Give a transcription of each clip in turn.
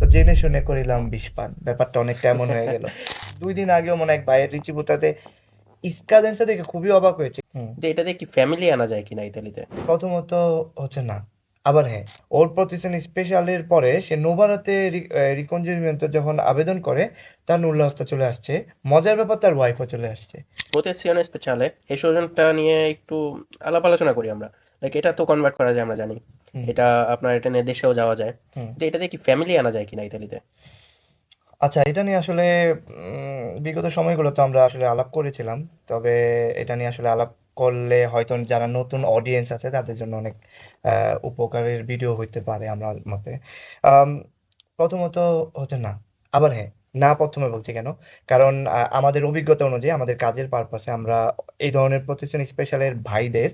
তো জেনে শুনে করিলাম বিষ পান। ব্যাপারটা অনেকটা এমন হয়ে গেল। দুই দিন আগেও মনে হয় এক ভাইয়ের রিচিপুতাতে ইস্কাদেন্সা দেখে খুবই অবাক হয়েছে। হুম। যে এটা দিয়ে কি ফ্যামিলি আনা যায় কিনা ইতালিতে? প্রথমত হচ্ছে না আবার হ্যাঁ ওর প্রতিষ্ঠান স্পেশালের পরে সে নোভারাতে রিকনজিউমেন্ট যখন আবেদন করে তার উল্লাসটা চলে আসছে। মজার ব্যাপার তার ওয়াইফও চলে আসছে। প্রোটেকশন স্পেশালে এই সজনটা নিয়ে একটু আলাপ আলোচনা করি আমরা। লাইক এটা তো কনভার্ট করা যায় আমরা জানি। এটা আপনার এটা নিয়ে দেশেও যাওয়া যায়। হুম। যে এটা দিয়ে কি ফ্যামিলি আনা যায় কিনা ইতালিতে আচ্ছা এটা নিয়ে আসলে বিগত সময়গুলোতে আমরা আসলে আলাপ করেছিলাম। তবে এটা নিয়ে আসলে আলাপ করলে হয়তো যারা নতুন অডিয়েন্স আছে তাদের জন্য অনেক উপকারের ভিডিও হইতে পারে আমার মতে। প্রথমত হচ্ছে না। আবার হ্যাঁ না প্রথমে বলছি কেন? কারণ আমাদের অভিজ্ঞতা অনুযায়ী আমাদের কাজের পারপাসে আমরা এই ধরনের প্রতিষ্ঠান স্পেশালের ভাইদের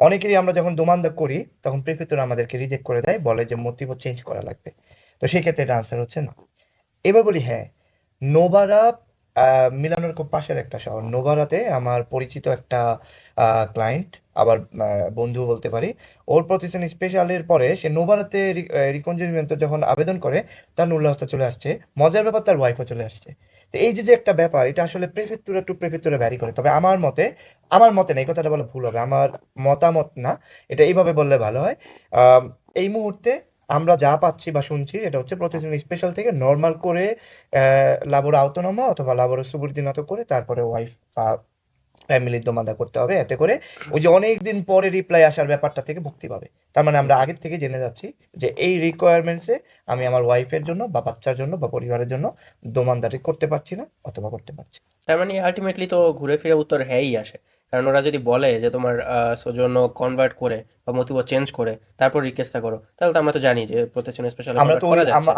অনেকেরই আমরা যখন দোমান্দা করি তখন প্রিফেক্টর আমাদেরকে রিজেক্ট করে দেয় বলে যে মোটিভ চেঞ্জ করা লাগবে। তো সেই ক্ষেত্রে এটা আনসার হচ্ছে না। এবার বলি হ্যাঁ আহ, মিলানোর খুব পাশের একটা শহর। নোভারাতে আমার পরিচিত একটা ক্লায়েন্ট আবার বন্ধু বলতে পারি ওর প্রতিষ্ঠান স্পেশালের পরে সে নোভারাতে রিকনজিউমেন্ট যখন আবেদন করে তার উল্লাসটা চলে আসছে। মজার ব্যাপার তার ওয়াইফও চলে আসছে। তো এই যে একটা ব্যাপার, এটা আসলে প্রেফেক্টুরা টু প্রেফেক্টুরা ভ্যারি করে। তবে আমার মতে আমার মতে না, এই কথাটা বলে ভুল হবে। আমার মতামত না, এটা এইভাবে বললে ভালো হয়। এই মুহূর্তে আমরা যা পাচ্ছি বা শুনছি, এটা হচ্ছে প্রতিদিন স্পেশাল থেকে নর্মাল করে লাবোর আওতনমা অথবা লাবোর সুবর্দিনত করে, তারপরে ওয়াইফ ফ্যামিলির দোমাদা করতে হবে, এতে করে ওই যে অনেক দিন পরে রিপ্লাই আসার ব্যাপারটা থেকে মুক্তি পাবে। তার মানে আমরা আগের থেকে জেনে যাচ্ছি যে এই রিকোয়ারমেন্টসে আমি আমার ওয়াইফের জন্য বা বাচ্চার জন্য বা পরিবারের জন্য দোমানদারি করতে পারছি না অথবা করতে পারছি তার মানে আলটিমেটলি তো ঘুরে ফিরে উত্তর হ্যাঁই আসে। কারণ ওরা যদি বলে যে তোমার সৌজন্য কনভার্ট করে বা মোটিভ চেঞ্জ করে তারপর রিকোয়েস্টটা করো তাহলে তো আমরা তো জানি যে প্রোটেকশন স্পেশাল আমরা তো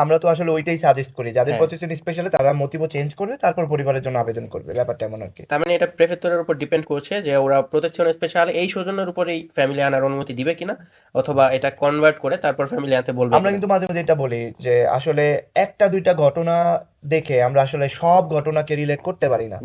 আমরা তো আসলে ওইটাই সাজেস্ট করি যাদের হ্যাঁ। প্রতিষ্ঠান স্পেশালে তারা মোটিভ চেঞ্জ করবে তারপর পরিবারের জন্য আবেদন করবে ব্যাপারটা এমন আর কি। তার মানে এটা প্রেফেক্টরের উপর ডিপেন্ড করছে যে ওরা প্রোটেকশন স্পেশাল এই সৌজন্যের উপরেই ফ্যামিলি আনার অনুমতি দিবে কিনা অথবা এটা কনভার্ট করে তারপর ফ্যামিলি আনতে বলবে আমরা কিন্তু মাঝে মাঝে এটা বলি যে আসলে একটা দুইটা ঘটনা দেখে আমরা আসলে সব ঘটনাকে রিলেট করতে পারি না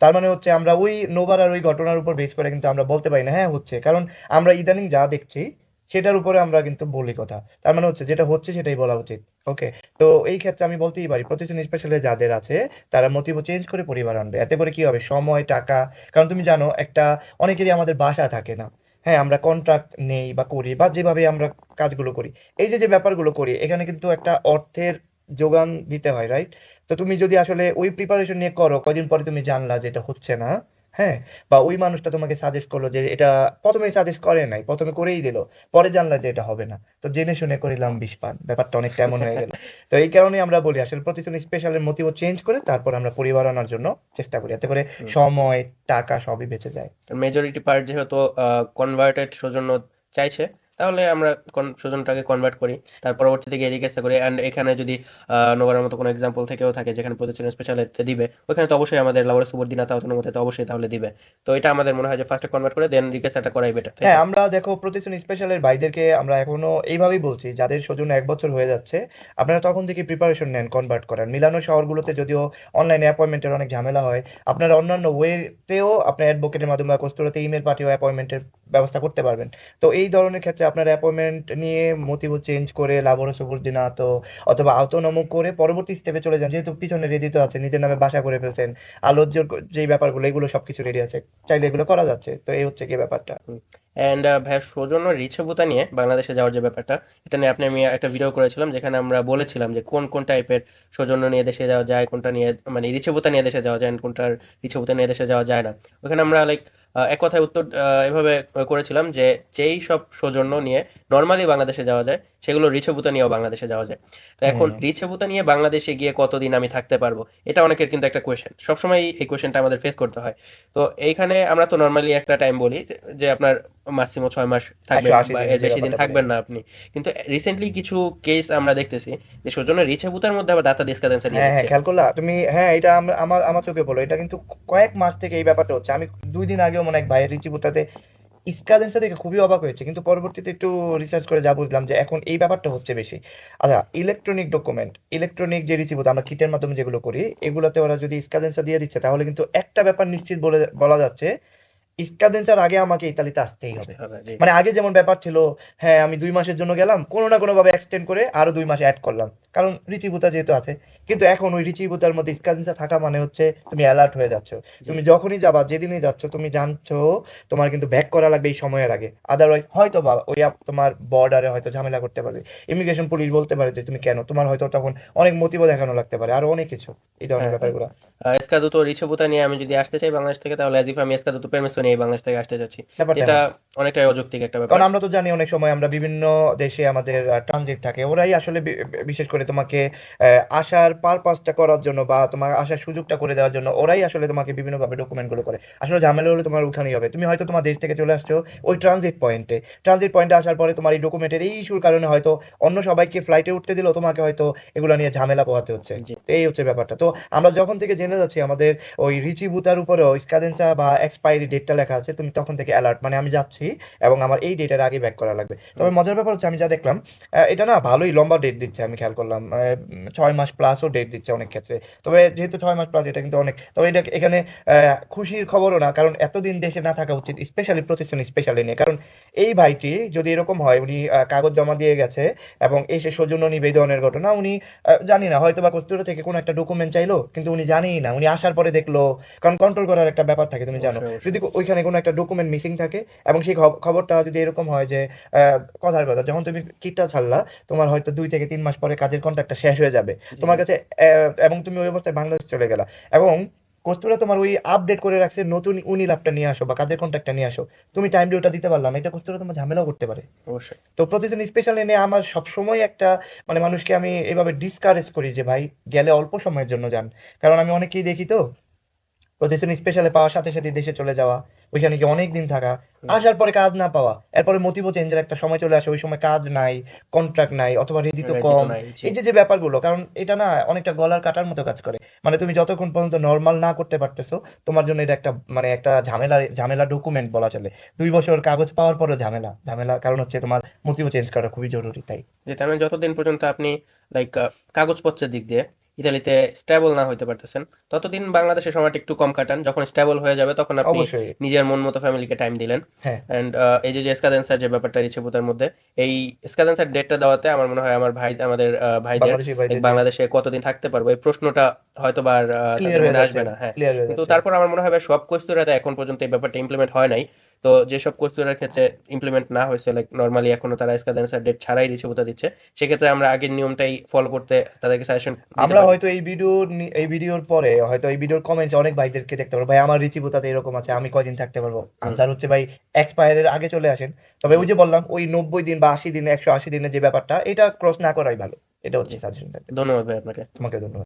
তার মানে হচ্ছে আমরা ওই নোভার আর ওই ঘটনার উপর বেস করে কিন্তু আমরা বলতে পারি না হ্যাঁ হচ্ছে। কারণ আমরা ইদানিং যা দেখছি সেটার উপরে আমরা কিন্তু বলি কথা। তার মানে হচ্ছে যেটা হচ্ছে সেটাই বলা উচিত ওকে তো এই ক্ষেত্রে আমি বলতেই পারি প্রতিষ্ঠান স্পেশালে যাদের আছে তারা মোটিভ চেঞ্জ করে পরিবার আনবে। এতে করে কি হবে? সময় টাকা কারণ তুমি জানো একটা অনেকেরই আমাদের বাসা থাকে না। হ্যাঁ আমরা কন্ট্রাক্ট নেই বা করি বা যেভাবে আমরা কাজগুলো করি এই যে যে ব্যাপারগুলো করি এখানে কিন্তু একটা অর্থের যোগান দিতে হয় রাইট তো তুমি যদি আসলে ওই প্রিপারেশন নিয়ে করো কয়দিন পরে তুমি জানলা যে এটা হচ্ছে না হ্যাঁ? বা ওই মানুষটা তোমাকে সাজেস্ট করল যে এটা প্রথমে সাজেস্ট করে নাই প্রথমে করেই দিল পরে জানলা যে এটা হবে না। তো জেনে শুনে করিলাম বিষ পান ব্যাপারটা অনেক এমন হয়ে গেল। তো এই কারণে আমরা বলি আসলে প্রতিষ্ঠান স্পেশালের মোটিভ চেঞ্জ করে তারপর আমরা পরিবার আনার জন্য চেষ্টা করি এতে করে সময় টাকা সবই বেঁচে যায়। মেজরিটি পার্ট যেহেতু কনভার্টেড সৌজন্য চাইছে তাহলে আমরা সৌজন্যটাকে কনভার্ট করি, তার পরবর্তীতে গিয়ে রিকোয়েস্ট করি অ্যান্ড এখানে যদি নোভারের মতো কোনো এক্সাম্পল থেকেও থাকে যেখানে প্রতিষ্ঠান স্পেশালিতে দিবে, ওখানে তো অবশ্যই আমাদের লাউরের সুবর্দিনাতা মধ্যে তো অবশ্যই তাহলে দিবে। তো এটা আমাদের মনে হয় যে ফার্স্টে কনভার্ট করে দেন রিকোয়েস্টটা করাই বেটার হ্যাঁ আমরা দেখো প্রতিষ্ঠান স্পেশালের ভাইদেরকে আমরা এখনও এইভাবেই বলছি, যাদের সৌজন্য এক বছর হয়ে যাচ্ছে, আপনারা তখন থেকে প্রিপারেশন নেন কনভার্ট করেন মিলানো শহরগুলোতে যদিও অনলাইনে অ্যাপয়েন্টমেন্টের অনেক ঝামেলা হয়, আপনারা অন্যান্য ওয়েতেও আপনার অ্যাডভোকেটের মাধ্যমে কস্তুরাতে ইমেল পাঠিয়েও অ্যাপয়েন্টমেন্টের ব্যবস্থা করতে পারবেন। তো এই ধরনের ক্ষেত্রে আপনার অ্যাপয়েন্টমেন্ট নিয়ে মোটিভ চেঞ্জ করে লাবরস তো, অথবা আওতনম করে পরবর্তী স্টেপে চলে যান, যেহেতু পিছনে রেডি তো আছে, নিজের নামে বাসা করে ফেলছেন আলোচ্য যেই ব্যাপারগুলো, এগুলো সবকিছু রেডি আছে, চাইলে এগুলো করা যাচ্ছে, তো এই হচ্ছে কি ব্যাপারটা। অ্যান্ড ভাইয়া, সৌজন্য রিচেবুতা নিয়ে বাংলাদেশে যাওয়ার যে ব্যাপারটা, এটা নিয়ে আপনি, আমি একটা ভিডিও করেছিলাম, যেখানে আমরা বলেছিলাম যে কোন কোন টাইপের সৌজন্য নিয়ে দেশে যাওয়া যায়, কোনটা নিয়ে মানে রিচেবুতা নিয়ে দেশে যাওয়া যায়, কোনটার রিচেবুতা নিয়ে দেশে যাওয়া যায় না। ওখানে আমরা লাইক এক কথায় উত্তর এভাবে করেছিলাম যে যেই সব সৌজন্য নিয়ে নর্মালি বাংলাদেশে যাওয়া যায় সেগুলো রিচেবুতা নিয়েও বাংলাদেশে যাওয়া যায়। তো এখন হুম। রিচেবুতা নিয়ে বাংলাদেশে গিয়ে কতদিন আমি থাকতে পারব? এটা অনেকের কিন্তু একটা কোয়েশ্চেন সবসময় এই কোয়েশ্চেনটা আমাদের ফেস করতে হয়। তো এইখানে আমরা তো নর্মালি একটা টাইম বলি যে- আপনার মাসিমো ছয় মাস থাকবেন 180 বা এর বেশি দিন থাকবেন না আপনি। কিন্তু রিসেন্টলি কিছু কেস আমরা দেখতেছি যে সৌজন্য রিচেবুতার মধ্যে আবার দাতা ডিসকাদেন্সা দিয়ে হ্যাঁ হ্যাঁ খেয়াল করলা তুমি হ্যাঁ এটা আম- আমার আমার চোখে বলো। এটা কিন্তু কয়েক মাস থেকে এই ব্যাপারটা হচ্ছে। আমি দুই দিন আগেও মনে হয় এক ভাইয়ের রিচিপুতাতে ইস্কাদেন্সা সাথে খুবই অবাক হয়েছে, কিন্তু পরবর্তীতে একটু রিসার্চ করে যা বুঝলাম যে এখন এই ব্যাপারটা হচ্ছে বেশি। আচ্ছা ইলেকট্রনিক ডকুমেন্ট ইলেকট্রনিক যে রিচিবোধ আমরা কিটের মাধ্যমে যেগুলো করি, এগুলোতে ওরা যদি ইস্কাদেন্সা দিয়ে দিচ্ছে, তাহলে কিন্তু একটা ব্যাপার নিশ্চিত বলে, বলা যাচ্ছে স্কাদেন্সার আগে আমাকে ইতালিতে আসতেই হবে। মানে আগে যেমন ব্যাপার ছিল হ্যাঁ আমি দুই মাসের জন্য গেলাম কোনো না কোনো ভাবে এক্সটেন্ড করে আরও দুই মাস অ্যাড করলাম। কারণ রিচিভুতা যেহেতু আছে কিন্তু এখন ওই রিচিভুতার মধ্যে স্কাদেন্সা থাকা মানে হচ্ছে তুমি অ্যালার্ট হয়ে যাচ্ছ। তুমি যখনই যাবা যেদিনই যাচ্ছ তুমি জানছো তোমার কিন্তু ব্যাক করা লাগবে এই সময়ের আগে। আদারওয়াইজ হয়তো বা ওই তোমার বর্ডারে হয়তো ঝামেলা করতে পারবে। ইমিগ্রেশন পুলিশ বলতে পারে যে তুমি কেন? তোমার হয়তো তখন অনেক মোটিভ দেখানো লাগতে পারে আরও অনেক কিছু। এই ধরনের হ্যাঁ, ব্যাপারগুলো। আহ, এসকাদুতো রিচেবুতা নিয়ে আমি যদি আসতে চাই বাংলাদেশ থেকে তাহলে ইফ আমি এসকাদুতো পেরমিসো নিয়ে বাংলাদেশ থেকে আসতে চাচ্ছি এটা অনেকটাই অযৌক্তিক একটা ব্যাপার। কারণ আমরা তো জানি অনেক সময় আমরা বিভিন্ন দেশে আমাদের ট্রানজিট থাকে। ওরাই আসলে বিশেষ করে তোমাকে আসার পারপাসটা করার জন্য বা তোমার আসার সুযোগটা করে দেওয়ার জন্য ওরাই আসলে তোমাকে বিভিন্নভাবে ডকুমেন্টগুলো করে। আসলে ঝামেলা হলে তোমার ওখানেই হবে। তুমি হয়তো তোমার দেশ থেকে চলে আসছো ওই ট্রানজিট পয়েন্টে ট্রানজিট পয়েন্টে আসার পরে তোমার এই ডকুমেন্টের এই ইস্যুর কারণে হয়তো অন্য সবাইকে ফ্লাইটে উঠতে দিলেও তোমাকে হয়তো এগুলো নিয়ে ঝামেলা পোহাতে হচ্ছে। এই হচ্ছে ব্যাপারটা। তো আমরা যখন থেকে জেনে যাচ্ছি আমাদের ওই রিচি বুতার উপরেও স্কাদেন্সা বা এক্সপায়ারি ডেটটা লেখা আছে তুমি তখন থেকে অ্যালার্ট মানে আমি যাচ্ছি এবং আমার এই ডেটের আগে ব্যাক করা লাগবে। তবে মজার ব্যাপার হচ্ছে আমি যা দেখলাম এটা না ভালোই লম্বা ডেট দিচ্ছে আমি খেয়াল করলাম ছয় মাস প্লাসও ডেট দিচ্ছে অনেক ক্ষেত্রে। তবে যেহেতু ছয় মাস প্লাস এটা কিন্তু অনেক তবে এটা এখানে খুশির খবরও না কারণ এতদিন দেশে না থাকা উচিত স্পেশালি প্রতিষ্ঠান স্পেশালি নিয়ে। কারণ এই ভাইটি যদি এরকম হয় উনি কাগজ জমা দিয়ে গেছে এবং এসে সৌজন্য নিবেদনের ঘটনা উনি জানি না হয়তো বা কস্তুরা থেকে কোনো একটা ডকুমেন্ট চাইলো কিন্তু উনি জানেই না উনি আসার পরে দেখল। কারণ কন্ট্রোল করার একটা ব্যাপার থাকে তুমি জানো। যদি ওইখানে কোনো একটা ডকুমেন্ট মিসিং থাকে এবং সেই খব- খবরটা যদি এরকম হয় যে কথার কথা যখন তুমি কিটটা ছাড়লা তোমার হয়তো দুই থেকে তিন মাস পরে কাজের কন্ট্রাক্টটা শেষ হয়ে যাবে। তোমার কাছে এবং তুমি ওই অবস্থায় বাংলাদেশ চলে গেলা। এবং কস্তুরা তোমার ওই আপডেট করে রাখছে নতুন উনি উনিলাপটা নিয়ে আসো বা কাজের কন্ট্রাক্টটা নিয়ে আসো। তুমি টাইম ওটা দিতে পারলাম এটা কস্তুরা তোমার ঝামেলাও করতে পারে। অবশ্যই। তো প্রতিদিন স্পেশাল এনে আমার সবসময় একটা মানে মানুষকে আমি এভাবে ডিসকারেজ করি যে ভাই গেলে অল্প সময়ের জন্য যান। কারণ আমি অনেকেই দেখি তো প্রতিদিন স্পেশালে পাওয়ার সাথে সাথে দেশে চলে যাওয়া ওইখানে গিয়ে অনেক দিন থাকা আসার পরে কাজ না পাওয়া এরপরে মতিব চেঞ্জের একটা সময় চলে আসে ওই সময় কাজ নাই কন্ট্রাক্ট নাই অথবা রেডি তো কম। এই যে যে ব্যাপারগুলো কারণ এটা না অনেকটা গলার কাটার মতো কাজ করে। মানে তুমি যতক্ষণ পর্যন্ত নর্মাল না করতে পারতেছো তোমার জন্য এটা একটা মানে একটা ঝামেলা ঝামেলা ডকুমেন্ট বলা চলে। দুই বছর কাগজ পাওয়ার পরে ঝামেলা ঝামেলা কারণ হচ্ছে তোমার মোটিভ চেঞ্জ করা খুবই জরুরি তাই। যে তার মানে যতদিন পর্যন্ত আপনি লাইক কাগজপত্রের দিক দিয়ে ইতালিতে স্টেবল না হইতে পারতেছেন। ততদিন বাংলাদেশের সময়টা একটু কম কাটান। যখন স্টেবল হয়ে যাবে তখন আপনি নিজের মন মতো ফ্যামিলিকে টাইম দিলেন। অ্যান্ড এই যে যে এসকাদেন্সার যে ব্যাপারটা রিচেবুতার মধ্যে এই এসকাদেন্সার ডেটটা দেওয়াতে আমার মনে হয় আমার ভাই আমাদের ভাইদের বাংলাদেশি বাংলাদেশে কতদিন থাকতে পারব এই প্রশ্নটা হয়তো বা আসবে না। হ্যাঁ। কিন্তু তারপর আমার মনে হয় সব কস্তুরাতে এখন পর্যন্ত এই ব্যাপারটা ইমপ্লিমেন্ট হয় নাই। তো যেসব কস্তুরার ক্ষেত্রে ইমপ্লিমেন্ট না হয়েছে লাইক নর্মালি এখনও তারা এসকাদেন্সার ডেট ছাড়াই রিচেবুতা দিচ্ছে সেক্ষেত্রে আমরা আগের নিয়মটাই ফলো করতে তাদেরকে সাজেশন আমরা হয়তো এই ভিডিও এই ভিডিওর পরে হয়তো এই ভিডিওর কমেন্টে অনেক ভাইদেরকে দেখতে পারব। ভাই আমার রিচিবুতাতে এরকম আছে আমি কয়দিন থাকতে পারব? আনসার হচ্ছে ভাই এক্সপায়ারের আগে চলে আসেন। তবে ওই যে বললাম ওই নব্বই দিন বা আশি দিন একশো আশি দিনের যে ব্যাপারটা এটা ক্রস না করাই ভালো। এটা হচ্ছে সাজেশন ধন্যবাদ ভাই আপনাকে। তোমাকে ধন্যবাদ।